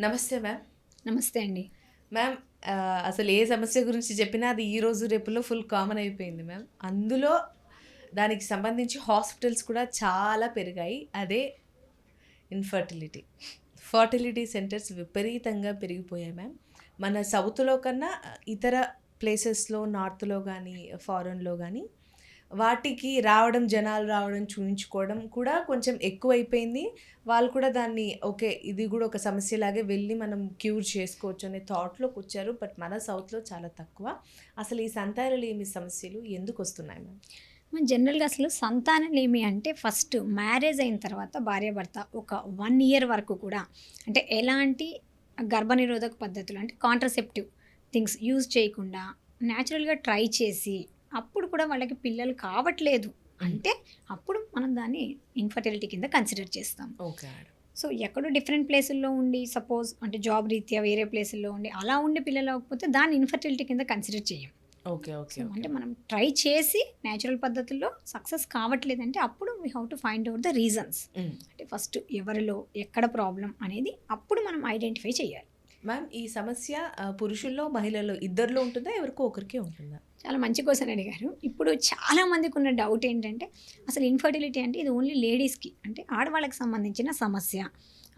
నమస్తే మ్యామ్. నమస్తే అండి. మ్యామ్ అసలు ఏ సమస్య గురించి చెప్పినా అది ఈ రోజు రేపులో ఫుల్ కామన్ అయిపోయింది మ్యామ్. అందులో దానికి సంబంధించి హాస్పిటల్స్ కూడా చాలా పెరిగాయి. అదే ఇన్ఫర్టిలిటీ ఫర్టిలిటీ సెంటర్స్ విపరీతంగా పెరిగిపోయాయి మ్యామ్. మన సౌత్లో కన్నా ఇతర ప్లేసెస్లో నార్త్లో కానీ ఫారెన్లో కానీ వాటికి రావడం జనాలు రావడం చూయించుకోవడం కూడా కొంచెం ఎక్కువైపోయింది. వాళ్ళు కూడా దాన్ని ఓకే ఇది కూడా ఒక సమస్యలాగే వెళ్ళి మనం క్యూర్ చేసుకోవచ్చు అనే థాట్లోకి వచ్చారు. బట్ మన సౌత్లో చాలా తక్కువ. అసలు ఈ సంతానలేమి సమస్యలు ఎందుకు వస్తున్నాయి మ్యామ్? మన జనరల్గా అసలు సంతానలేమి అంటే ఫస్ట్ మ్యారేజ్ అయిన తర్వాత భార్యాభర్త ఒక వన్ ఇయర్ వరకు కూడా అంటే ఎలాంటి గర్భనిరోధక పద్ధతులు అంటే కాంట్రసెప్టివ్ థింగ్స్ యూజ్ చేయకుండా న్యాచురల్గా ట్రై చేసి అప్పుడు కూడా వాళ్ళకి పిల్లలు కావట్లేదు. అంటే అప్పుడు మనం దాన్ని ఇన్ఫర్టిలిటీ కింద కన్సిడర్ చేస్తాం. ఓకే సో ఎక్కడో డిఫరెంట్ ప్లేసుల్లో ఉండి సపోజ్ అంటే జాబ్ రీత్యా వేరే ప్లేసుల్లో ఉండి అలా ఉండి పిల్లలు అవ్వకపోతే దాన్ని ఇన్ఫర్టిలిటీ కింద కన్సిడర్ చేయం. ఓకే ఓకే అంటే మనం ట్రై చేసి న్యాచురల్ పద్ధతుల్లో సక్సెస్ కావట్లేదంటే అప్పుడు we how to find out the reasons అంటే ఫస్ట్ ఎవరిలో ఎక్కడ ప్రాబ్లం అనేది అప్పుడు మనం ఐడెంటిఫై చేయాలి మ్యామ్ ఈ సమస్య పురుషుల్లో మహిళల్లో ఇద్దరిలో ఉంటుందా? ఎవరికో ఒకరికే ఉంటుందా? చాలా మంచి క్వశ్చన్ అడిగారు. ఇప్పుడు చాలా మందికి ఉన్న డౌట్ ఏంటంటే అసలు ఇన్ఫర్టిలిటీ అంటే ఇది ఓన్లీ లేడీస్కి అంటే ఆడవాళ్ళకి సంబంధించిన సమస్య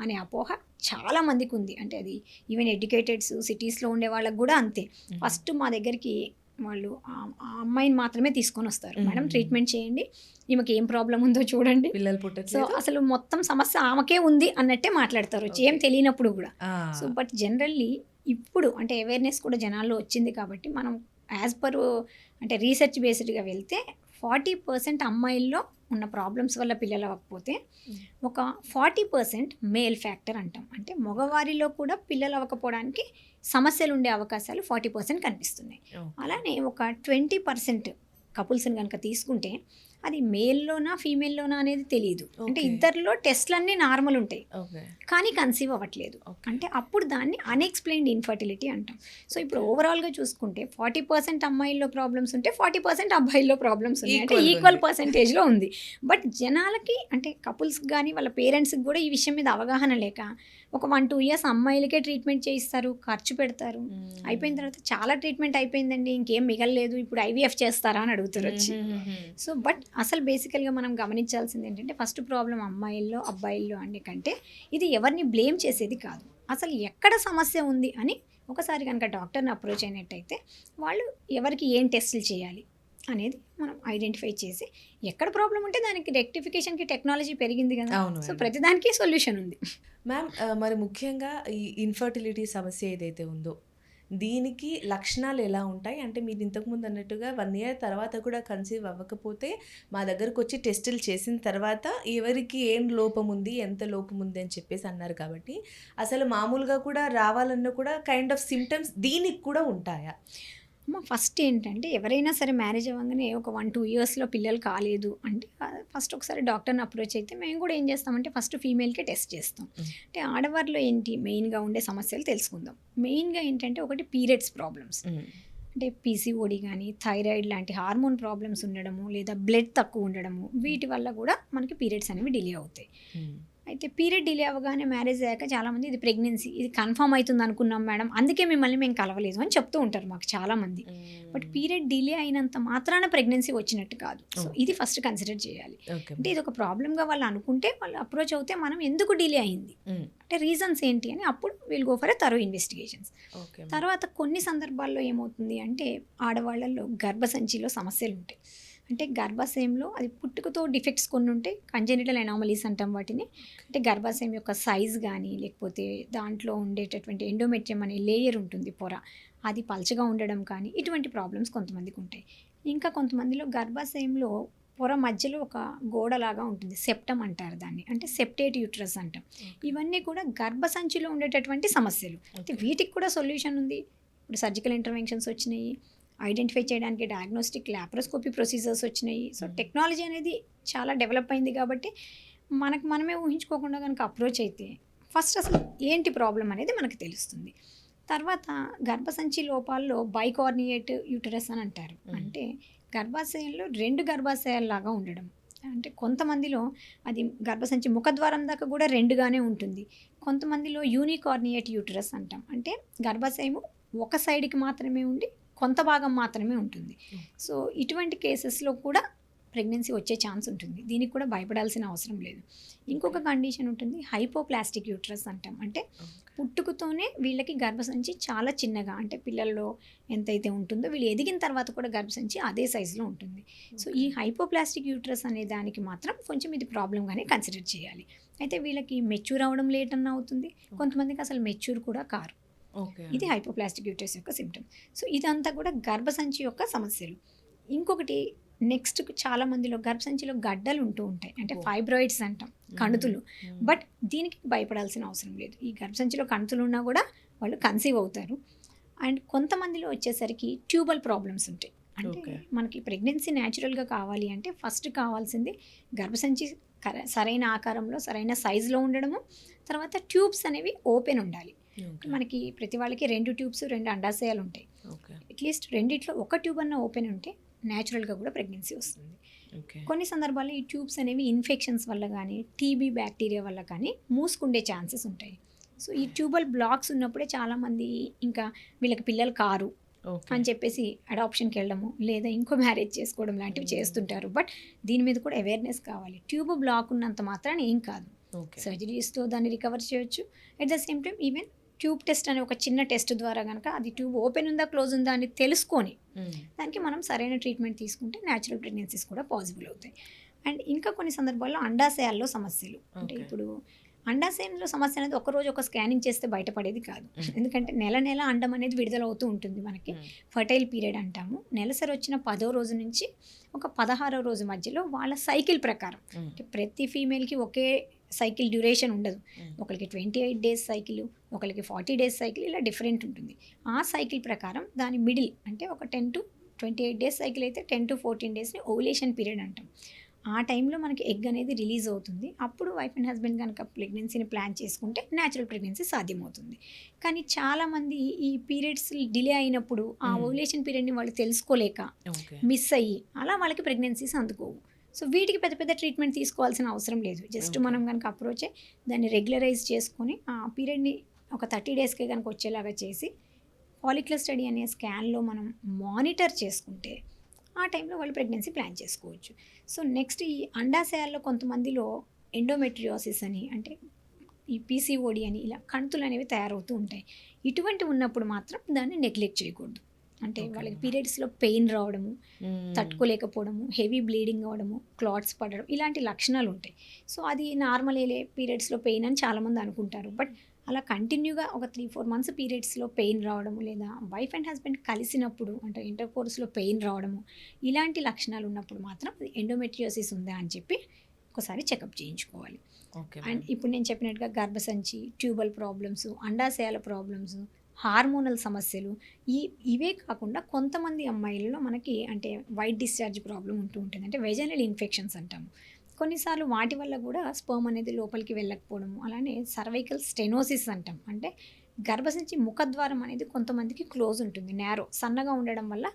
అనే అపోహ చాలా మందికి ఉంది. అంటే అది ఈవెన్ ఎడ్యుకేటెడ్స్ సిటీస్లో ఉండే వాళ్ళకి కూడా అంతే. ఫస్ట్ మా దగ్గరికి వాళ్ళు ఆ- అమ్మాయిని మాత్రమే తీసుకొని వస్తారు. మేడం ట్రీట్మెంట్ చేయండి. ఈమెకి ఏం ప్రాబ్లం ఉందో చూడండి. పిల్లలు సో పుట్టట్లేదు. అసలు మొత్తం సమస్య ఆమెకే ఉంది అన్నట్టే మాట్లాడతారు. ఏం తెలియనప్పుడు కూడా. సో బట్ జనరల్లీ ఇప్పుడు అంటే అవేర్నెస్ కూడా జనాల్లో వచ్చింది కాబట్టి మనం యాజ్ పర్ అంటే రీసెర్చ్ బేస్డ్గా వెళ్తే ఫార్టీ పర్సెంట్ అమ్మాయిల్లో ఉన్న ప్రాబ్లమ్స్ వల్ల పిల్లలు అవ్వకపోతే. ఒక ఫార్టీ పర్సెంట్ మేల్ ఫ్యాక్టర్ అంటాం అంటే మగవారిలో కూడా పిల్లలు అవ్వకపోవడానికి సమస్యలు ఉండే అవకాశాలు ఫార్టీ పర్సెంట్ కనిపిస్తున్నాయి. అలానే ఒక ట్వంటీ పర్సెంట్ కపుల్స్ని కనుక తీసుకుంటే అది మేల్లోనా ఫీమేల్లోనా అనేది తెలియదు అంటే. ఇద్దరిలో టెస్ట్లన్నీ నార్మల్ ఉంటాయి. కానీ కన్సీవ్ అవ్వట్లేదు. అంటే అప్పుడు దాన్ని అన్ఎక్స్ప్లెయిన్డ్ ఇన్ఫర్టిలిటీ అంటాం. సో ఇప్పుడు ఓవరాల్గా చూసుకుంటే ఫార్టీ పర్సెంట్ అమ్మాయిల్లో ప్రాబ్లమ్స్ ఉంటే ఫార్టీ పర్సెంట్ అబ్బాయిల్లో ప్రాబ్లమ్స్ ఉన్నాయి. అంటే ఈక్వల్. పర్సెంటేజ్లో ఉంది. బట్ జనాలకి అంటే కపుల్స్కి కానీ వాళ్ళ పేరెంట్స్కి కూడా ఈ విషయం మీద అవగాహన లేక ఒక వన్ టూ ఇయర్స్ అమ్మాయిలకే ట్రీట్మెంట్ చేయిస్తారు ఖర్చు పెడతారు. అయిపోయిన తర్వాత చాలా ట్రీట్మెంట్ అయిపోయిందండి ఇంకేం మిగలలేదు ఇప్పుడు ఐవీఎఫ్ చేస్తారా అని అడుగుతారు వచ్చి. సో బట్ అసలు బేసికల్గా మనం గమనించాల్సింది ఏంటంటే ఫస్ట్ ప్రాబ్లం అమ్మాయిల్లో అబ్బాయిల్లో అనే కంటే ఇది ఎవరిని బ్లేమ్ చేసేది కాదు అసలు ఎక్కడ సమస్య ఉంది అని ఒకసారి కనుక డాక్టర్ని అప్రోచ్ అయినట్టయితే వాళ్ళు ఎవరికి ఏం టెస్టులు చేయాలి అనేది మనం ఐడెంటిఫై చేసి ఎక్కడ ప్రాబ్లం ఉంటే దానికి రెక్టిఫికేషన్కి టెక్నాలజీ పెరిగింది కదా. అవును సో. ప్రతిదానికి సొల్యూషన్ ఉంది. మ్యామ్ మరి ముఖ్యంగా ఈ ఇన్ఫర్టిలిటీ సమస్య ఏదైతే ఉందో దీనికి లక్షణాలు ఎలా ఉంటాయి? అంటే మీరు ఇంతకుముందు అన్నట్టుగా వన్ ఇయర్ తర్వాత కూడా కన్సీవ్ అవ్వకపోతే మా దగ్గరకు వచ్చి టెస్టులు చేసిన తర్వాత ఎవరికి ఏం లోపం ఉంది ఎంత లోపం ఉంది అని చెప్పేసి అన్నారు కాబట్టి అసలు మామూలుగా కూడా రావాలన్నా కూడా కైండ్ ఆఫ్ సిమ్టమ్స్ దీనికి కూడా ఉంటాయా? అమ్మ ఫస్ట్ ఏంటంటే ఎవరైనా సరే మ్యారేజ్ అవ్వగానే ఒక వన్ టూ ఇయర్స్లో పిల్లలు కాలేదు అంటే ఫస్ట్ ఒకసారి డాక్టర్ని అప్రోచ్ అయితే మేము కూడా ఏం చేస్తామంటే ఫస్ట్ ఫీమేల్కే టెస్ట్ చేస్తాం. అంటే ఆడవారిలో ఏంటి మెయిన్గా ఉండే సమస్యలు తెలుసుకుందాం. మెయిన్గా ఏంటంటే ఒకటి పీరియడ్స్ ప్రాబ్లమ్స్ అంటే పీసీఓడి కానీ థైరాయిడ్ లాంటి హార్మోన్ ప్రాబ్లమ్స్ ఉండడము లేదా బ్లడ్ తక్కువ ఉండడము వీటి వల్ల కూడా మనకి పీరియడ్స్ అనేవి డిలే అవుతాయి. అయితే పీరియడ్ డిలే అవ్వగానే మ్యారేజ్ అయ్యాక చాలామంది ఇది ప్రెగ్నెన్సీ ఇది కన్ఫర్మ్ అవుతుంది అనుకున్నాం మేడం. అందుకే మిమ్మల్ని మేము కలవలేదు అని చెప్తూ ఉంటారు మాకు చాలామంది. బట్ పీరియడ్ డిలే అయినంత మాత్రాన ప్రెగ్నెన్సీ వచ్చినట్టు కాదు. సో. ఇది ఫస్ట్ కన్సిడర్ చేయాలి. అంటే ఇది ఒక ప్రాబ్లమ్గా వాళ్ళు అనుకుంటే వాళ్ళు అప్రోచ్ అవుతే మనం ఎందుకు డిలే అయింది. అంటే రీజన్స్ ఏంటి అని అప్పుడు we'll go for a thorough investigations. తర్వాత కొన్ని సందర్భాల్లో ఏమవుతుంది అంటే ఆడవాళ్ళల్లో గర్భసంచిలో సమస్యలు ఉంటాయి అంటే గర్భాశయంలో అది పుట్టుకతో డిఫెక్ట్స్ కొన్ని ఉంటాయి కంజెనిటల్ ఎనామలీస్ అంటాం వాటిని. అంటే గర్భాశయం యొక్క సైజ్ కానీ లేకపోతే దాంట్లో ఉండేటటువంటి ఎండోమెట్రియం అనే లేయర్ ఉంటుంది పొర అది పలచగా ఉండడం కానీ ఇటువంటి ప్రాబ్లమ్స్ కొంతమందికి ఉంటాయి. ఇంకా కొంతమందిలో గర్భాశయంలో పొర మధ్యలో ఒక గోడలాగా ఉంటుంది సెప్టమ్ అంటారు దాన్ని. అంటే సెప్టేట్ యూట్రస్ అంటాం. ఇవన్నీ కూడా గర్భసంచిలో ఉండేటటువంటి సమస్యలు. అయితే వీటికి కూడా సొల్యూషన్ ఉంది. ఇప్పుడు సర్జికల్ ఇంటర్వెన్షన్స్ వచ్చినాయి. ఐడెంటిఫై చేయడానికి డయాగ్నోస్టిక్ ల్యాప్రోస్కోపీ ప్రొసీజర్స్ వచ్చినాయి. సో. టెక్నాలజీ అనేది చాలా డెవలప్ అయింది కాబట్టి మనకు మనమే ఊహించుకోకుండా కనుక అప్రోచ్ అయితే ఫస్ట్ అసలు ఏంటి ప్రాబ్లం అనేది మనకు తెలుస్తుంది. తర్వాత గర్భసంచి లోపాల్లో బైకార్నియేట్ యూటరస్ అని అంటారు. Mhm. అంటే గర్భాశయంలో రెండు గర్భాశయాల్లాగా ఉండడం. అంటే కొంతమందిలో అది గర్భసంచి ముఖద్వారం దాకా కూడా రెండుగానే ఉంటుంది. కొంతమందిలో యూనికార్నియేట్ యూటరస్ అంటాం. అంటే గర్భాశయము ఒక సైడ్కి మాత్రమే ఉండి కొంత భాగం మాత్రమే ఉంటుంది. సో ఇటువంటి కేసెస్లో కూడా ప్రెగ్నెన్సీ వచ్చే ఛాన్స్ ఉంటుంది. దీనికి కూడా భయపడాల్సిన అవసరం లేదు. ఇంకొక కండిషన్ ఉంటుంది. హైపోప్లాస్టిక్ యూట్రస్ అంటాం. అంటే పుట్టుకతోనే వీళ్ళకి గర్భసంచి చాలా చిన్నగా అంటే పిల్లల్లో ఎంతైతే ఉంటుందో వీళ్ళు ఎదిగిన తర్వాత కూడా గర్భసంచి అదే సైజులో ఉంటుంది. సో ఈ హైపోప్లాస్టిక్ యూట్రస్ అనే దానికి మాత్రం కొంచెం ఇది ప్రాబ్లంగానే కన్సిడర్ చేయాలి. అయితే వీళ్ళకి మెచ్యూర్ అవ్వడం లేట్ అన్న అవుతుంది. కొంతమందికి అసలు మెచ్యూర్ కూడా కారు. ఇది హైపోప్లాస్టిక్ యూట్రస్ యొక్క సిమ్టమ్ సో ఇదంతా కూడా గర్భసంచి యొక్క సమస్యలు. ఇంకొకటి నెక్స్ట్ చాలా మందిలో గర్భసంచిలో గడ్డలు ఉంటూ ఉంటాయి. అంటే. ఫైబ్రాయిడ్స్ అంటాం కణుతులు. బట్ దీనికి భయపడాల్సిన అవసరం లేదు. ఈ గర్భసంచిలో కణుతులు ఉన్నా కూడా వాళ్ళు కన్సీవ్ అవుతారు. అండ్ కొంతమందిలో వచ్చేసరికి ట్యూబల్ ప్రాబ్లమ్స్ ఉంటాయి. అంటే. మనకి ప్రెగ్నెన్సీ న్యాచురల్గా కావాలి అంటే ఫస్ట్ కావాల్సింది గర్భసంచి సరైన ఆకారంలో సరైన సైజులో ఉండడము. తర్వాత ట్యూబ్స్ అనేవి ఓపెన్ ఉండాలి. మనకి ప్రతి వాళ్ళకి రెండు ట్యూబ్స్ రెండు అండాశయాలు ఉంటాయి. అట్లీస్ట్ రెండిట్లో ఒక ట్యూబ్ అన్న ఓపెన్ ఉంటే న్యాచురల్గా కూడా ప్రెగ్నెన్సీ వస్తుంది. కొన్ని సందర్భాల్లో ఈ ట్యూబ్స్ అనేవి ఇన్ఫెక్షన్స్ వల్ల కానీ టీబీ బ్యాక్టీరియా వల్ల కానీ మూసుకుండే ఛాన్సెస్ ఉంటాయి. సో ఈ ట్యూబల్ బ్లాక్స్ ఉన్నప్పుడే చాలామంది ఇంకా వీళ్ళకి పిల్లలు కారు అని చెప్పేసి అడాప్షన్కి వెళ్ళడము లేదా ఇంకో మ్యారేజ్ చేసుకోవడం లాంటివి చేస్తుంటారు. బట్ దీని మీద కూడా అవేర్నెస్ కావాలి. ట్యూబ్ బ్లాక్ ఉన్నంత మాత్రాన ఏం కాదు. సర్జరీస్తో దాన్ని రికవర్ చేయొచ్చు. At the same time even tube test అనే ఒక చిన్న టెస్ట్ ద్వారా కనుక అది ట్యూబ్ ఓపెన్ ఉందా క్లోజ్ ఉందా అని తెలుసుకొని దానికి మనం సరైన ట్రీట్మెంట్ తీసుకుంటే న్యాచురల్ ప్రెగ్నెన్సీస్ కూడా పాసిబుల్ అవుతాయి. అండ్ ఇంకా కొన్ని సందర్భాల్లో అండాశయాల్లో సమస్యలు. అంటే. ఇప్పుడు అండాశయంలో సమస్య అనేది ఒక రోజు ఒక స్కానింగ్ చేస్తే బయటపడేది కాదు. ఎందుకంటే నెల నెల అండం అనేది విడుదల అవుతూ ఉంటుంది మనకి. ఫర్టైల్ పీరియడ్ అంటాము. నెలసరి వచ్చిన పదో రోజు నుంచి ఒక పదహారో రోజు మధ్యలో వాళ్ళ సైకిల్ ప్రకారం. ప్రతి ఫీమేల్కి ఒకే సైకిల్ డ్యూరేషన్ ఉండదు. ఒకరికి ట్వంటీ ఎయిట్ డేస్ సైకిల్ ఒకరికి ఫార్టీ డేస్ సైకిల్ ఇలా డిఫరెంట్ ఉంటుంది. ఆ సైకిల్ ప్రకారం దాని మిడిల్ అంటే ఒక ten to twenty eight days cycle అయితే టెన్ టు ఫోర్టీన్ డేస్ని ఓవులేషన్ పీరియడ్ అంటాం. ఆ టైంలో మనకి ఎగ్ అనేది రిలీజ్ అవుతుంది. అప్పుడు వైఫ్ అండ్ హస్బెండ్ కనుక ప్రెగ్నెన్సీని ప్లాన్ చేసుకుంటే న్యాచురల్ ప్రెగ్నెన్సీ సాధ్యమవుతుంది. కానీ చాలామంది ఈ పీరియడ్స్ డిలే అయినప్పుడు ఆ. ఓవులేషన్ పీరియడ్ని వాళ్ళు తెలుసుకోలేక మిస్ అయ్యి అలా వాళ్ళకి ప్రెగ్నెన్సీస్ అందుకోవు. సో వీటికి పెద్ద పెద్ద ట్రీట్మెంట్ తీసుకోవాల్సిన అవసరం లేదు. జస్ట్. మనం కనుక అప్రోచ్ దాన్ని రెగ్యులరైజ్ చేసుకొని ఆ పీరియడ్ని ఒక థర్టీ డేస్కే కనుక వచ్చేలాగా చేసి పాలిక్యులర్ స్టడీ అనే స్కాన్లో మనం మానిటర్ చేసుకుంటే ఆ టైంలో వాళ్ళు ప్రెగ్నెన్సీ ప్లాన్ చేసుకోవచ్చు. సో నెక్స్ట్ ఈ అండాశయాల్లో కొంతమందిలో ఎండోమెట్రియోసిస్ అని అంటే ఈ పీసీఓడి అని ఇలా కణుతులు అనేవి తయారవుతూ ఉంటాయి. ఇటువంటి ఉన్నప్పుడు మాత్రం దాన్ని నెగ్లెక్ట్ చేయకూడదు. అంటే. వాళ్ళకి పీరియడ్స్లో పెయిన్ రావడము తట్టుకోలేకపోవడము హెవీ బ్లీడింగ్ అవ్వడము క్లాట్స్ పడడం ఇలాంటి లక్షణాలు ఉంటాయి. సో అది నార్మల్ పీరియడ్స్లో పెయిన్ అని చాలామంది అనుకుంటారు. బట్ అలా కంటిన్యూగా ఒక త్రీ ఫోర్ మంత్స్ పీరియడ్స్లో పెయిన్ రావడము లేదా వైఫ్ అండ్ హస్బెండ్ కలిసినప్పుడు అంటే ఇంటర్ కోర్స్లో పెయిన్ రావడము ఇలాంటి లక్షణాలు ఉన్నప్పుడు మాత్రం ఎండోమెట్రియోసిస్ ఉందా అని చెప్పి ఒకసారి చెకప్ చేయించుకోవాలి. అండ్ ఇప్పుడు నేను చెప్పినట్టుగా గర్భసంచి ట్యూబల్ ప్రాబ్లమ్స్ అండాశయాల ప్రాబ్లమ్స్ హార్మోనల్ సమస్యలు ఈ ఇవే కాకుండా కొంతమంది అమ్మాయిలలో మనకి అంటే వైట్ డిశ్చార్జ్ ప్రాబ్లం ఉంటూ ఉంటుంది. అంటే వెజనల్ ఇన్ఫెక్షన్స్ అంటాము. కొన్నిసార్లు వాటి వల్ల కూడా స్పర్మ్ అనేది లోపలికి వెళ్ళకపోవడం అలానే సర్వైకల్ స్టెనోసిస్ అంటాం. అంటే గర్భసంచి ముఖద్వారం అనేది కొంతమందికి క్లోజ్ ఉంటుంది నేరో సన్నగా ఉండడం వల్ల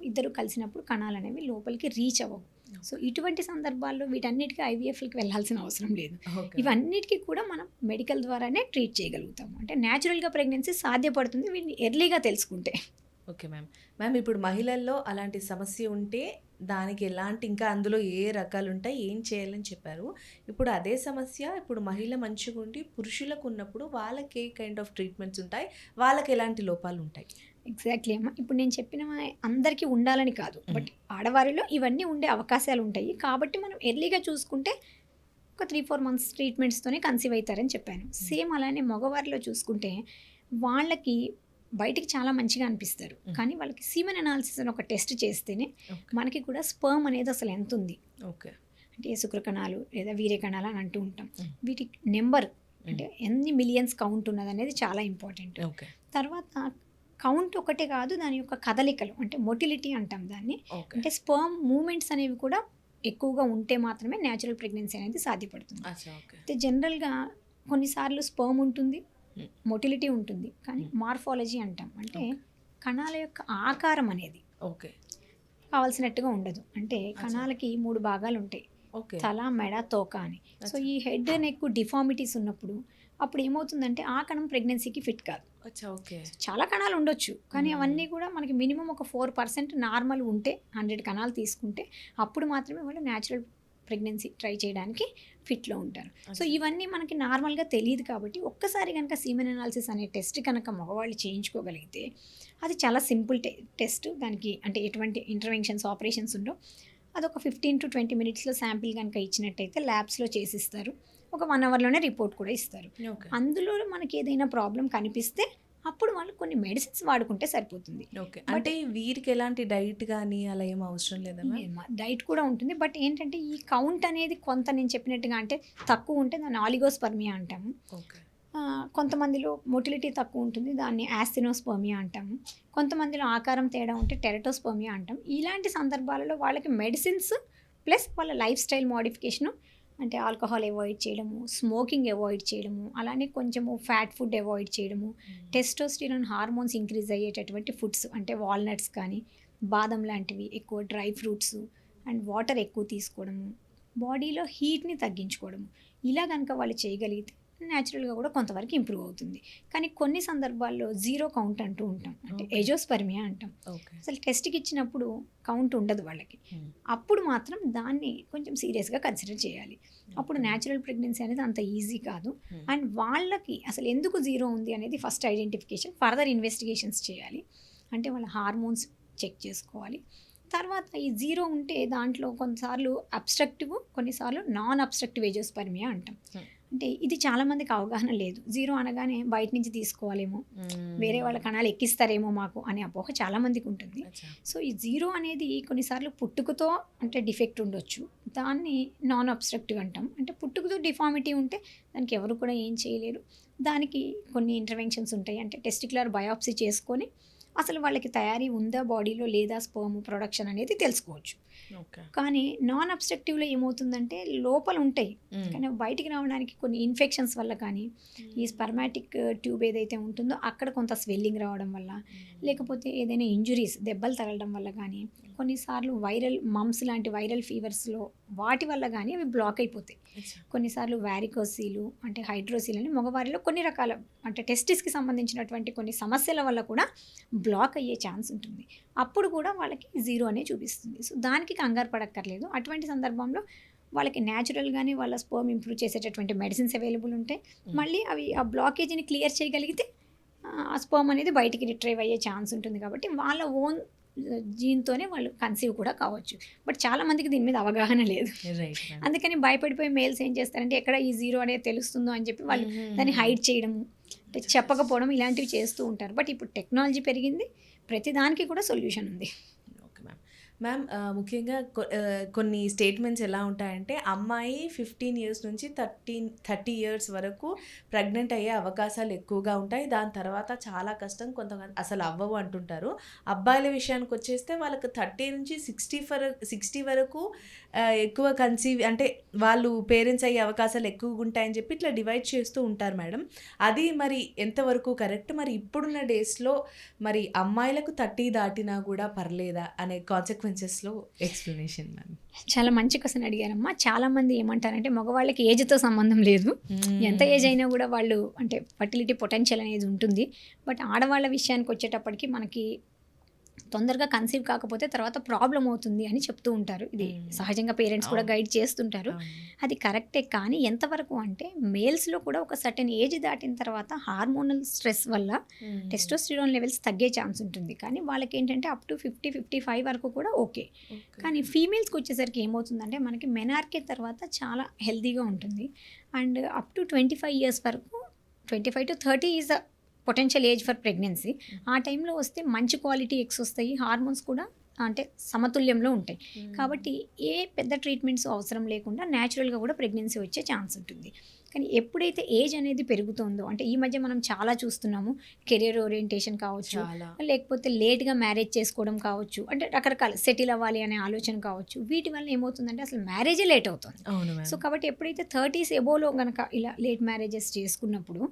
ఇద్దరు కలిసినప్పుడు కణాలు అనేవి లోపలికి రీచ్ అవ్వవు. సో ఇటువంటి సందర్భాల్లో వీటన్నిటికీ ఐవీఎఫ్లకి వెళ్ళాల్సిన అవసరం లేదు. ఇవన్నిటికీ కూడా మనం మెడికల్ ద్వారానే ట్రీట్ చేయగలుగుతాము. అంటే న్యాచురల్గా ప్రెగ్నెన్సీ సాధ్యపడుతుంది వీటిని ఎర్లీగా తెలుసుకుంటే. Okay ma'am. మ్యామ్ ఇప్పుడు మహిళల్లో అలాంటి సమస్య ఉంటే దానికి ఎలాంటి ఇంకా అందులో ఏ రకాలు ఉంటాయి ఏం చేయాలని చెప్పారు? ఇప్పుడు అదే సమస్య ఇప్పుడు మహిళ మంచిగా ఉండి పురుషులకు ఉన్నప్పుడు వాళ్ళకి ఏ కైండ్ ఆఫ్ ట్రీట్మెంట్స్ ఉంటాయి వాళ్ళకి ఎలాంటి లోపాలు ఉంటాయి ఎగ్జాక్ట్లీ అమ్మ. ఇప్పుడు నేను చెప్పిన అందరికీ ఉండాలని కాదు. బట్ ఆడవారిలో ఇవన్నీ ఉండే అవకాశాలు ఉంటాయి. కాబట్టి మనం ఎర్లీగా చూసుకుంటే ఒక త్రీ ఫోర్ మంత్స్ ట్రీట్మెంట్స్తోనే కన్సీవ్ అవుతారని చెప్పాను. సేమ్ అలానే మగవారిలో చూసుకుంటే వాళ్ళకి బయటికి చాలా మంచిగా అనిపిస్తారు. కానీ వాళ్ళకి సీమెన్ అనాలిసిస్ అని ఒక టెస్ట్ చేస్తేనే మనకి కూడా స్పర్మ్ అనేది అసలు ఎంత ఉంది? ఓకే. అంటే శుక్రకణాలు లేదా వీర్యకణాలు అని అంటూ ఉంటాం. వీటి నెంబర్ అంటే ఎన్ని మిలియన్స్ కౌంట్ ఉన్నది అనేది చాలా ఇంపార్టెంట్ ఓకే. తర్వాత కౌంట్ ఒకటే కాదు దాని యొక్క కదలికలు అంటే మొటిలిటీ అంటాం దాన్ని. అంటే స్పర్మ్ మూమెంట్స్ అనేవి కూడా ఎక్కువగా ఉంటే మాత్రమే న్యాచురల్ ప్రెగ్నెన్సీ అనేది సాధ్యపడుతుంది. అయితే జనరల్గా కొన్నిసార్లు స్పర్మ్ ఉంటుంది. మొటిలిటీ ఉంటుంది కానీ. మార్ఫాలజీ అంటాం. అంటే. కణాల యొక్క ఆకారం అనేది ఓకే. కావాల్సినట్టుగా ఉండదు. అంటే కణాలకి మూడు భాగాలు ఉంటాయి. ఓకే. తల మెడ తోక అని. సో ఈ హెడ్ నెక్ డిఫార్మిటీస్ ఉన్నప్పుడు అప్పుడు ఏమవుతుందంటే ఆ కణం ప్రెగ్నెన్సీకి ఫిట్ కాదు. చాలా కణాలు ఉండొచ్చు. కానీ. అవన్నీ కూడా మనకి మినిమం ఒక ఫోర్ పర్సెంట్ నార్మల్ ఉంటే హండ్రెడ్ కణాలు తీసుకుంటే అప్పుడు మాత్రమే వాళ్ళు న్యాచురల్ ప్రెగ్నెన్సీ ట్రై చేయడానికి ఫిట్లో ఉంటారు. సో ఇవన్నీ మనకి నార్మల్గా తెలియదు కాబట్టి ఒక్కసారి కనుక సీమెన్ అనాలిసిస్ అనే టెస్ట్ కనుక మగవాళ్ళు చేయించుకోగలిగితే అది చాలా సింపుల్ టె టెస్ట్. దానికి అంటే ఎటువంటి ఇంటర్వెన్షన్స్ ఆపరేషన్స్ ఉండవు. అదొక ఫిఫ్టీన్ టు ట్వంటీ మినిట్స్లో శాంపిల్ కనుక ఇచ్చినట్టయితే ల్యాబ్స్లో చేసిస్తారు. ఒక వన్ అవర్లోనే రిపోర్ట్ కూడా ఇస్తారు. అందులో మనకి ఏదైనా ప్రాబ్లం కనిపిస్తే అప్పుడు వాళ్ళు కొన్ని మెడిసిన్స్ వాడుకుంటే సరిపోతుంది. ఓకే. అంటే వీరికి ఎలాంటి డైట్ కానీ అలా ఏం అవసరం లేదా డైట్ కూడా ఉంటుంది. బట్ ఏంటంటే ఈ కౌంట్ అనేది కొంత నేను చెప్పినట్టుగా అంటే తక్కువ ఉంటే దాన్ని ఆలిగోస్పర్మియా అంటాము. కొంతమందిలో మొటిలిటీ తక్కువ ఉంటుంది. దాన్ని యాస్థినోస్పర్మియా అంటాము. కొంతమందిలో ఆకారం తేడా ఉంటే టెరటోస్పర్మియా అంటాం ఇలాంటి సందర్భాలలో వాళ్ళకి మెడిసిన్స్ ప్లస్ వాళ్ళ లైఫ్ స్టైల్ మోడిఫికేషను అంటే ఆల్కహాల్ అవాయిడ్ చేయడము స్మోకింగ్ అవాయిడ్ చేయడము అలానే కొంచెము ఫ్యాట్ ఫుడ్ అవాయిడ్ చేయడము టెస్టోస్టిరాన్ హార్మోన్స్ ఇంక్రీజ్ అయ్యేటటువంటి ఫుడ్స్ అంటే వాల్నట్స్ కానీ బాదం లాంటివి ఎక్కువ డ్రై ఫ్రూట్స్ అండ్ వాటర్ ఎక్కువ తీసుకోవడము బాడీలో హీట్ని తగ్గించుకోవడము ఇలా కనుక వాళ్ళు చేయగలిగితే న్యాచురల్గా కూడా కొంతవరకు ఇంప్రూవ్ అవుతుంది. కానీ కొన్ని సందర్భాల్లో జీరో కౌంట్ అంటూ ఉంటాం. అంటే Okay. ఎజోస్పర్మియా అంటాం. అసలు టెస్ట్కి ఇచ్చినప్పుడు కౌంట్ ఉండదు వాళ్ళకి. అప్పుడు మాత్రం దాన్ని కొంచెం సీరియస్గా కన్సిడర్ చేయాలి. అప్పుడు న్యాచురల్ ప్రెగ్నెన్సీ అనేది అంత ఈజీ కాదు. అండ్ వాళ్ళకి అసలు ఎందుకు జీరో ఉంది అనేది ఫస్ట్ ఐడెంటిఫికేషన్ ఫర్దర్ ఇన్వెస్టిగేషన్స్ చేయాలి. అంటే వాళ్ళ హార్మోన్స్ చెక్ చేసుకోవాలి. తర్వాత ఈ జీరో ఉంటే దాంట్లో కొన్నిసార్లు అబ్స్ట్రక్టివ్ కొన్నిసార్లు నాన్ అబ్స్ట్రక్టివ్ ఏజోస్పర్మియా అంటాం. అంటే ఇది చాలామందికి అవగాహన లేదు. జీరో అనగానే బయట నుంచి తీసుకోవాలేమో. వేరే వాళ్ళ కణాలు ఎక్కిస్తారేమో మాకు అనే అపోహ చాలామందికి ఉంటుంది. అచ్చా. సో ఈ జీరో అనేది కొన్నిసార్లు పుట్టుకతో అంటే డిఫెక్ట్ ఉండొచ్చు. దాన్ని నాన్ అబ్స్ట్రక్టివ్ అంటాం. అంటే పుట్టుకతో డిఫార్మిటీ ఉంటే దానికి ఎవరు కూడా ఏం చేయలేరు. దానికి కొన్ని ఇంటర్వెన్షన్స్ ఉంటాయి. అంటే టెస్టిక్యులర్ బయాప్సీ చేసుకొని అసలు వాళ్ళకి తయారీ ఉందా బాడీలో లేదా స్పోమ్ ప్రొడక్షన్ అనేది తెలుసుకోవచ్చు. కానీ నాన్ అబ్స్ట్రక్టివ్లో ఏమవుతుందంటే లోపల ఉంటాయి. కానీ బయటికి రావడానికి కొన్ని ఇన్ఫెక్షన్స్ వల్ల కానీ ఈ స్పర్మాటిక్ ట్యూబ్ ఏదైతే ఉంటుందో అక్కడ కొంత స్వెల్లింగ్ రావడం వల్ల లేకపోతే ఏదైనా ఇంజురీస్ దెబ్బలు తగలడం వల్ల కానీ కొన్నిసార్లు వైరల్ మమ్స్ లాంటి వైరల్ ఫీవర్స్లో వాటి వల్ల కానీ అవి బ్లాక్ అయిపోతాయి. కొన్నిసార్లు వ్యారికోసీలు అంటే హైడ్రోసీల్ అని మగవారిలో కొన్ని రకాల అంటే టెస్టిస్కి సంబంధించినటువంటి కొన్ని సమస్యల వల్ల కూడా బ్లాక్ అయ్యే ఛాన్స్ ఉంటుంది. అప్పుడు కూడా వాళ్ళకి జీరో అనే చూపిస్తుంది. సో దానికి కంగారు పడక్కర్లేదు. అటువంటి సందర్భంలో వాళ్ళకి న్యాచురల్గానే వాళ్ళ స్పోమ్ ఇంప్రూవ్ చేసేటటువంటి మెడిసిన్స్ అవైలబుల్ ఉంటాయి మళ్ళీ అవి ఆ బ్లాకేజీని క్లియర్ చేయగలిగితే ఆ స్పోమ్ అనేది బయటికి రిట్రైవ్ అయ్యే ఛాన్స్ ఉంటుంది కాబట్టి వాళ్ళ ఓన్ జీన్తోనే వాళ్ళు కన్సీవ్ కూడా కావచ్చు. బట్ చాలా మందికి దీని మీద అవగాహన లేదు. అందుకని భయపడిపోయి మేల్స్ ఏం చేస్తారంటే ఎక్కడ ఈ జీరో అనేది తెలుస్తుందో అని చెప్పి వాళ్ళు దాన్ని హైడ్ చేయడము అంటే చెప్పకపోవడం ఇలాంటివి చేస్తూ ఉంటారు. బట్ ఇప్పుడు టెక్నాలజీ పెరిగింది. ప్రతిదానికి కూడా సొల్యూషన్ ఉంది. మ్యామ్ uh, ముఖ్యంగా uh, కొన్ని స్టేట్మెంట్స్ ఎలా ఉంటాయంటే అమ్మాయి ఫిఫ్టీన్ ఇయర్స్ నుంచి థర్టీన్ థర్టీ ఇయర్స్ వరకు ప్రెగ్నెంట్ అయ్యే అవకాశాలు ఎక్కువగా ఉంటాయి. దాని తర్వాత చాలా కష్టం కొంతమంది అసలు అవ్వవు అంటుంటారు. అబ్బాయిల విషయానికి వచ్చేస్తే వాళ్ళకి థర్టీ నుంచి సిక్స్టీ ఫర్ సిక్స్టీ వరకు ఎక్కువ కన్సీవ్ అంటే వాళ్ళు పేరెంట్స్ అయ్యే అవకాశాలు ఎక్కువగా ఉంటాయని చెప్పి ఇట్లా డివైడ్ చేస్తూ ఉంటారు మేడం. అది మరి ఎంతవరకు కరెక్ట్ మరి ఇప్పుడున్న డేస్లో మరి అమ్మాయిలకు థర్టీ దాటినా కూడా పర్లేదా అనే కాన్సిక్వెన్సెస్లో ఎక్స్ప్లెనేషన్ మ్యామ్ చాలా మంచి క్వశ్చన్ అడిగారమ్మా. చాలా మంది ఏమంటారంటే మగవాళ్ళకి ఏజ్తో సంబంధం లేదు. ఎంత ఏజ్ అయినా కూడా వాళ్ళు అంటే ఫర్టిలిటీ పొటెన్షియల్ అనేది ఉంటుంది. బట్ ఆడవాళ్ళ విషయానికి వచ్చేటప్పటికి మనకి తొందరగా కన్సీవ్ కాకపోతే తర్వాత ప్రాబ్లం అవుతుంది అని చెప్తూ ఉంటారు. ఇది. సహజంగా పేరెంట్స్ కూడా. గైడ్ చేస్తుంటారు అది కరెక్టే కానీ ఎంతవరకు అంటే మేల్స్లో కూడా ఒక సర్టెన్ ఏజ్ దాటిన తర్వాత హార్మోనల్ స్ట్రెస్ వల్ల టెస్టోస్టిరాన్ లెవెల్స్ తగ్గే ఛాన్స్ ఉంటుంది. కానీ వాళ్ళకి ఏంటంటే up to fifty fifty five వరకు కూడా ఓకే కానీ ఫీమేల్స్కి వచ్చేసరికి ఏమవుతుందంటే మనకి మెనార్కే తర్వాత చాలా హెల్తీగా ఉంటుంది. And up to twenty five years వరకు twenty five to thirty is a potential age for pregnancy ఆ టైంలో వస్తే మంచి క్వాలిటీ ఎగ్స్ వస్తాయి. హార్మోన్స్ కూడా అంటే సమతుల్యంలో ఉంటాయి. కాబట్టి ఏ పెద్ద ట్రీట్మెంట్స్ అవసరం లేకుండా న్యాచురల్గా కూడా ప్రెగ్నెన్సీ వచ్చే ఛాన్స్ ఉంటుంది. కానీ ఎప్పుడైతే ఏజ్ అనేది పెరుగుతుందో అంటే ఈ మధ్య మనం చాలా చూస్తున్నాము కెరియర్ ఓరియంటేషన్ కావచ్చు లేకపోతే లేట్గా మ్యారేజ్ చేసుకోవడం కావచ్చు అంటే రకరకాల సెటిల్ అవ్వాలి అనే ఆలోచన కావచ్చు వీటి వల్ల ఏమవుతుందంటే అసలు మ్యారేజే లేట్ అవుతుంది. సో కాబట్టి ఎప్పుడైతే థర్టీస్ ఎబోలో కనుక ఇలా లేట్ మ్యారేజెస్ చేసుకున్నప్పుడు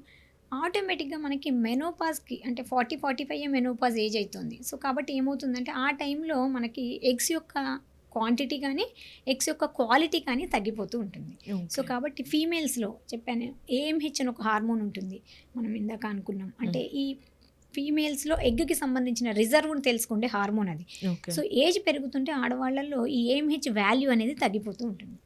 ఆటోమేటిక్గా మనకి మెనోపాజ్కి అంటే forty forty five menopause age అవుతుంది సో కాబట్టి ఏమవుతుందంటే ఆ టైంలో మనకి ఎగ్స్ యొక్క క్వాంటిటీ కానీ ఎగ్స్ యొక్క క్వాలిటీ కానీ తగ్గిపోతూ ఉంటుంది. సో కాబట్టి ఫీమేల్స్లో చెప్పాను ఏఎంహెచ్ అని ఒక హార్మోన్ ఉంటుంది. మనం ఇందాక అనుకున్నాం. అంటే ఈ ఫీమేల్స్లో ఎగ్కి సంబంధించిన రిజర్వ్ని తెలుసుకుంటే హార్మోన్ అది. సో ఏజ్ పెరుగుతుంటే ఆడవాళ్ళల్లో ఈ ఏఎంహెచ్ వాల్యూ అనేది తగ్గిపోతూ ఉంటుంది.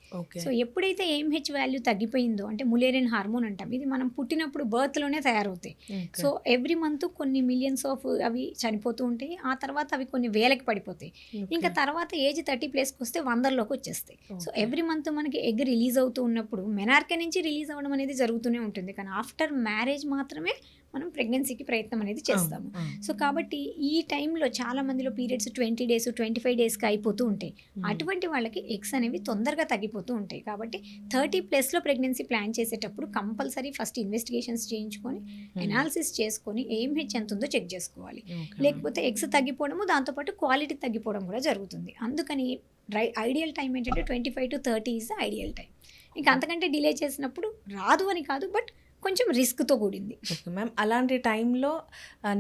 సో ఎప్పుడైతే ఏఎంహెచ్ వాల్యూ తగ్గిపోయిందో అంటే ములేరియన్ హార్మోన్ అంటాం ఇది మనం పుట్టినప్పుడు బర్త్లోనే తయారవుతాయి. సో ఎవ్రీ మంత్ కొన్ని మిలియన్స్ ఆఫ్ అవి చనిపోతూ ఉంటాయి ఆ తర్వాత అవి కొన్ని వేలకి పడిపోతాయి. ఇంకా తర్వాత ఏజ్ థర్టీ ప్లేస్కి వస్తే వందల్లోకి వచ్చేస్తాయి. సో ఎవ్రీ మంత్ మనకి ఎగ్ రిలీజ్ అవుతూ ఉన్నప్పుడు మెనార్కే నుంచి రిలీజ్ అవ్వడం అనేది జరుగుతూనే ఉంటుంది. కానీ ఆఫ్టర్ మ్యారేజ్ మాత్రమే మనం ప్రెగ్నెన్సీకి ప్రయత్నం అనేది చేస్తాము. సో కాబట్టి ఈ టైంలో చాలా మందిలో periods twenty days twenty five డేస్కి అయిపోతూ ఉంటాయి. అటువంటి వాళ్ళకి ఎగ్స్ అనేవి తొందరగా తగ్గిపోతూ ఉంటాయి. కాబట్టి థర్టీ ప్లస్లో ప్రెగ్నెన్సీ ప్లాన్ చేసేటప్పుడు కంపల్సరీ ఫస్ట్ ఇన్వెస్టిగేషన్స్ చేయించుకొని ఎనాలిసిస్ చేసుకొని ఏఎంహెచ్ ఎంత ఉందో చెక్ చేసుకోవాలి. లేకపోతే ఎగ్స్ తగ్గిపోవడము దాంతోపాటు క్వాలిటీ తగ్గిపోవడం కూడా జరుగుతుంది. అందుకని రై ఐడియల్ టైం ఏంటంటే twenty five to thirty is the ideal time. ఇంకా అంతకంటే డిలే చేసినప్పుడు రాదు అని కాదు బట్ కొంచెం రిస్క్తో కూడింది. ఓకే మ్యామ్ అలాంటి టైంలో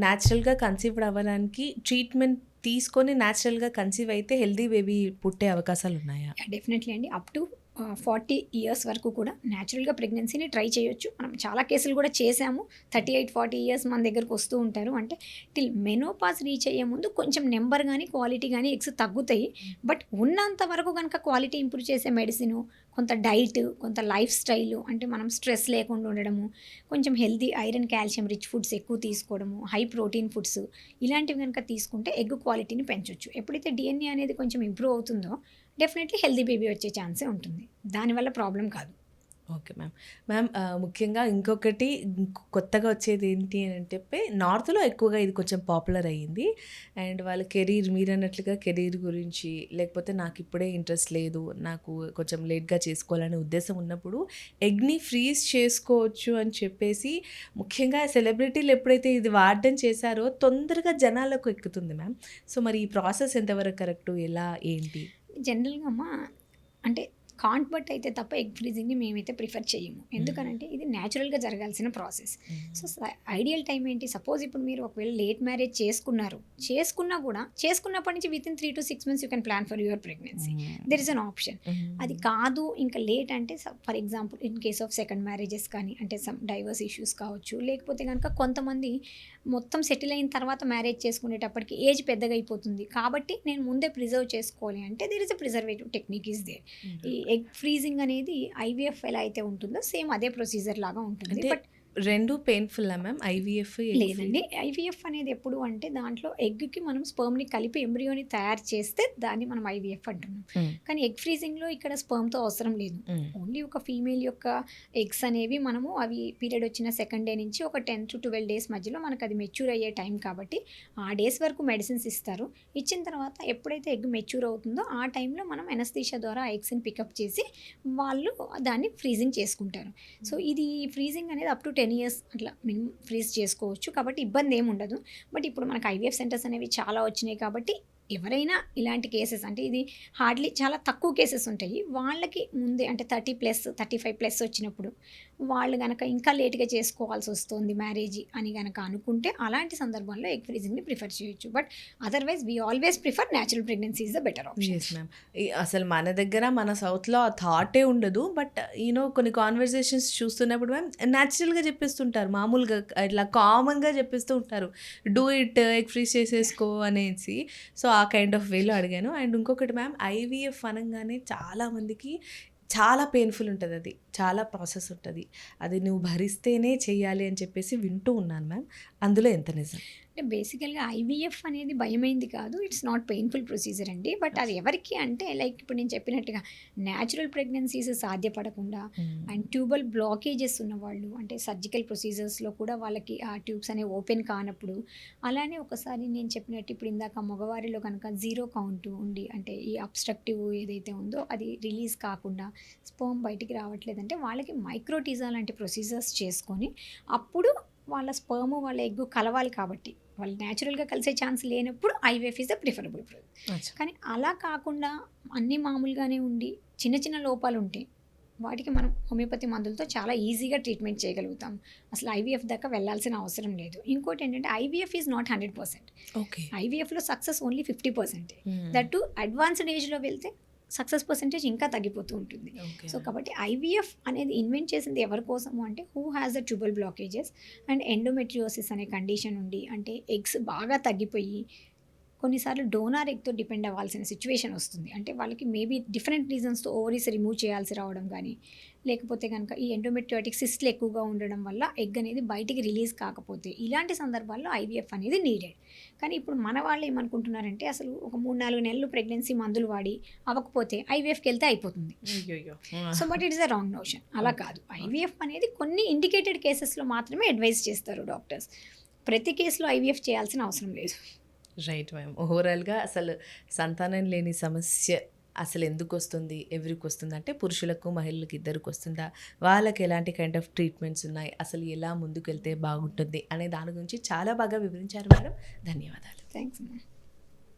న్యాచురల్గా కన్సీవ్ అవ్వడానికి ట్రీట్మెంట్ తీసుకొని న్యాచురల్గా కన్సీవ్ అయితే హెల్దీ బేబీ పుట్టే అవకాశాలు ఉన్నాయా డెఫినెట్లీ అండి. అప్ టు ఫార్టీ ఇయర్స్ వరకు కూడా న్యాచురల్గా ప్రెగ్నెన్సీని ట్రై చేయొచ్చు. మనం చాలా కేసులు కూడా చేసాము థర్టీ ఎయిట్ ఫార్టీ ఇయర్స్ మన దగ్గరకు వస్తూ ఉంటారు. అంటే టిల్ మెనోపాస్ రీచ్ అయ్యే ముందు కొంచెం నెంబర్ కానీ క్వాలిటీ కానీ ఎగ్స్ తగ్గుతాయి. బట్ ఉన్నంత వరకు కనుక క్వాలిటీ ఇంప్రూవ్ చేసే మెడిసిన్ కొంత డైట్ కొంత లైఫ్ స్టైల్ అంటే మనం స్ట్రెస్ లేకుండా ఉండడము కొంచెం healthy iron calcium rich foods ఎక్కువ తీసుకోవడము హై ప్రోటీన్ ఫుడ్స్ ఇలాంటివి కనుక తీసుకుంటే ఎగ్ క్వాలిటీని పెంచవచ్చు ఎప్పుడైతే డిఎన్ఏ అనేది కొంచెం ఇంప్రూవ్ అవుతుందో డెఫినెట్లీ హెల్తీ బేబీ వచ్చే ఛాన్సే ఉంటుంది. దానివల్ల ప్రాబ్లం కాదు. Okay ma'am. మ్యామ్ ముఖ్యంగా ఇంకొకటి కొత్తగా వచ్చేది ఏంటి అని చెప్పి నార్త్లో ఎక్కువగా ఇది కొంచెం పాపులర్ అయ్యింది. అండ్ వాళ్ళ కెరీర్ మీరు అన్నట్లుగా కెరీర్ గురించి లేకపోతే నాకు ఇప్పుడే ఇంట్రెస్ట్ లేదు నాకు కొంచెం లేట్గా చేసుకోవాలనే ఉద్దేశం ఉన్నప్పుడు ఎగ్ని ఫ్రీజ్ చేసుకోవచ్చు అని చెప్పేసి ముఖ్యంగా సెలబ్రిటీలు ఎప్పుడైతే ఇది వాడడం చేశారో తొందరగా జనాలకు ఎక్కుతుంది మ్యామ్. సో మరి ఈ ప్రాసెస్ ఎంతవరకు కరెక్ట్ ఎలా ఏంటి? జనరల్గా అమ్మ అంటే కాంట్ బట్ అయితే తప్ప ఎగ్ ఫ్రీజింగ్ని మేమైతే ప్రిఫర్ చేయము ఎందుకనంటే ఇది న్యాచురల్గా జరగాల్సిన ప్రాసెస్. సో ఐడియల్ టైం ఏంటి? సపోజ్ ఇప్పుడు మీరు ఒకవేళ లేట్ మ్యారేజ్ చేసుకున్నారు. చేసుకున్నా కూడా చేసుకున్నప్పటి నుంచి within three to six months you can plan for your pregnancy. There is an option అది కాదు ఇంకా లేట్ అంటే for example in case of second marriages కానీ అంటే సమ్ డైవర్స్ ఇష్యూస్ కావచ్చు లేకపోతే కనుక కొంతమంది మొత్తం సెటిల్ అయిన తర్వాత మ్యారేజ్ చేసుకునేటప్పటికి ఏజ్ పెద్దగా అయిపోతుంది. కాబట్టి నేను ముందే ప్రిజర్వ్ చేసుకోవాలి అంటే there is a preservative technique is there ఈ ఎగ్ ఫ్రీజింగ్ అనేది ఐవీఎఫ్ ఎలా అయితే ఉంటుందో సేమ్ అదే ప్రొసీజర్ లాగా ఉంటుంది. బట్ రెండు పెయిన్ఫుల్ మ్యామ్? ఐవీఎఫ్ లేదండి. ఐవీఎఫ్ అనేది ఎప్పుడు అంటే దాంట్లో ఎగ్కి మనం స్పర్మ్ని కలిపి ఎంబ్రియోని తయారు చేస్తే దాన్ని మనం ఐవీఎఫ్ అంటున్నాం. కానీ ఎగ్ ఫ్రీజింగ్లో ఇక్కడ స్పర్మ్తో అవసరం లేదు. ఓన్లీ ఒక ఫీమేల్ యొక్క ఎగ్స్ అనేవి మనము అవి పీరియడ్ వచ్చిన సెకండ్ డే నుంచి ఒక టెన్ టు ట్వెల్వ్ డేస్ మధ్యలో మనకు అది మెచ్యూర్ అయ్యే టైం కాబట్టి ఆ డేస్ వరకు మెడిసిన్స్ ఇస్తారు. ఇచ్చిన తర్వాత ఎప్పుడైతే ఎగ్ మెచ్యూర్ అవుతుందో ఆ టైంలో మనం ఎనస్థీషియా ద్వారా ఎగ్స్ని పికప్ చేసి వాళ్ళు దాన్ని ఫ్రీజింగ్ చేసుకుంటారు. సో ఇది ఫ్రీజింగ్ అనేది up to ten ten years అట్లా మినిమం ఫ్రీజ్ చేసుకోవచ్చు. కాబట్టి ఇబ్బంది ఏమి ఉండదు. బట్ ఇప్పుడు మనకు ఐవీఎఫ్ సెంటర్స్ అనేవి చాలా వచ్చినాయి కాబట్టి ఎవరైనా ఇలాంటి కేసెస్ అంటే ఇది హార్డ్లీ చాలా తక్కువ కేసెస్ ఉంటాయి. వాళ్ళకి ముందే అంటే thirty plus thirty five plus వచ్చినప్పుడు వాళ్ళు కనుక ఇంకా లేట్గా చేసుకోవాల్సి వస్తుంది మ్యారేజ్ అని కనుక అనుకుంటే అలాంటి సందర్భంలో ఎగ్ ఫ్రీజింగ్ని ప్రిఫర్ చేయొచ్చు. But otherwise we always prefer natural pregnancy is the better option. Ma'am అసలు మన దగ్గర మన సౌత్లో ఆ థాటే ఉండదు. బట్ యూనో కొన్ని కాన్వర్జేషన్స్ చూస్తున్నప్పుడు మ్యామ్ న్యాచురల్గా చెప్పిస్తుంటారు. మామూలుగా ఇట్లా కామన్గా చెప్పిస్తూ ఉంటారు. డూ ఇట్ ఎగ్ ఫ్రీజ్ చేసేసుకో అనేసి. సో ఆ కైండ్ ఆఫ్ వేలో అడిగాను. అండ్ ఇంకొకటి మ్యామ్ ఐవీఎఫ్ అనగానే చాలామందికి చాలా పెయిన్ఫుల్ ఉంటుంది అది. చాలా ప్రాసెస్ ఉంటుంది. అది నువ్వు భరిస్తేనే చేయాలి అని చెప్పేసి వింటూ ఉన్నాను మ్యామ్. అందులో ఎంత నిజం? అంటే బేసికల్గా ఐవీఎఫ్ అనేది భయమైంది కాదు. ఇట్స్ నాట్ పెయిన్ఫుల్ ప్రొసీజర్ అండి. బట్ అది ఎవరికి అంటే లైక్ ఇప్పుడు నేను చెప్పినట్టుగా న్యాచురల్ ప్రెగ్నెన్సీస్ సాధ్యపడకుండా అండ్ ట్యూబల్ బ్లాకేజెస్ ఉన్న వాళ్ళు అంటే సర్జికల్ ప్రొసీజర్స్లో కూడా వాళ్ళకి ఆ ట్యూబ్స్ అనేవి ఓపెన్ కానప్పుడు అలానే ఒకసారి నేను చెప్పినట్టు ఇప్పుడు ఇందాక మగవారిలో కనుక జీరో కౌంట్ ఉండి అంటే ఈ అబ్స్ట్రక్టివ్ ఏదైతే ఉందో అది రిలీజ్ కాకుండా స్పోమ్ బయటికి రావట్లేదంటే వాళ్ళకి మైక్రోటీజా లాంటి ప్రొసీజర్స్ చేసుకొని అప్పుడు వాళ్ళ స్పర్మ్ వాళ్ళ ఎగ్గు కలవాలి కాబట్టి వాళ్ళు న్యాచురల్గా కలిసే ఛాన్స్ లేనప్పుడు ఐవీఎఫ్ ఇస్ ద ప్రిఫరబుల్ కానీ అలా కాకుండా అన్నీ మామూలుగానే ఉండి చిన్న చిన్న లోపాలు ఉంటాయి వాటికి మనం హోమియోపతి మందులతో చాలా ఈజీగా ట్రీట్మెంట్ చేయగలుగుతాం. అసలు ఐవీఎఫ్ దాకా వెళ్ళాల్సిన అవసరం లేదు. ఇంకోటి ఏంటంటే IVF is not hundred percent. Okay. ఐవీఎఫ్లో success only fifty percent. That too advanced ఏజ్లో వెళ్తే సక్సెస్ పర్సెంటేజ్ ఇంకా తగ్గిపోతూ ఉంటుంది. సో కాబట్టి ఐవీఎఫ్ అనేది ఇన్వెంట్ చేసింది ఎవరి కోసము అంటే who has the tubal blockages and endometriosis అనే కండిషన్ ఉండి అంటే ఎగ్స్ బాగా తగ్గిపోయి కొన్నిసార్లు డోనార్ ఎగ్తో డిపెండ్ అవ్వాల్సిన సిచ్యువేషన్ వస్తుంది. అంటే వాళ్ళకి మేబీ డిఫరెంట్ రీజన్స్తో ఓవరీస్ రిమూవ్ చేయాల్సి రావడం కానీ లేకపోతే కనుక ఈ ఎండోమెట్రియోటిక్ సిస్ట్లు ఎక్కువగా ఉండడం వల్ల ఎగ్ అనేది బయటికి రిలీజ్ కాకపోతే ఇలాంటి సందర్భాల్లో ఐవీఎఫ్ అనేది నీడెడ్ కానీ ఇప్పుడు మన వాళ్ళు ఏమనుకుంటున్నారంటే అసలు ఒక మూడు నాలుగు నెలలు ప్రెగ్నెన్సీ మందులు వాడి అవ్వకపోతే ఐవీఎఫ్కి వెళ్తే అయిపోతుంది. So but it is a wrong notion. అలా కాదు. ఐవీఎఫ్ అనేది కొన్ని ఇండికేటెడ్ కేసెస్లో మాత్రమే అడ్వైస్ చేస్తారు డాక్టర్స్. ప్రతి కేసులో ఐవీఎఫ్ చేయాల్సిన అవసరం లేదు. రైట్ మ్యామ్ ఓవరాల్గా అసలు సంతానం లేని సమస్య అసలు ఎందుకు వస్తుంది? ఎవరికి వస్తుంది? అంటే పురుషులకు మహిళలకు ఇద్దరికి వస్తుందా? వాళ్ళకి ఎలాంటి కైండ్ ఆఫ్ ట్రీట్మెంట్స్ ఉన్నాయి? అసలు ఎలా ముందుకు వెళ్తే బాగుంటుంది? అనే దాని గురించి చాలా బాగా వివరించారు మేడం. ధన్యవాదాలు. Thanks ma'am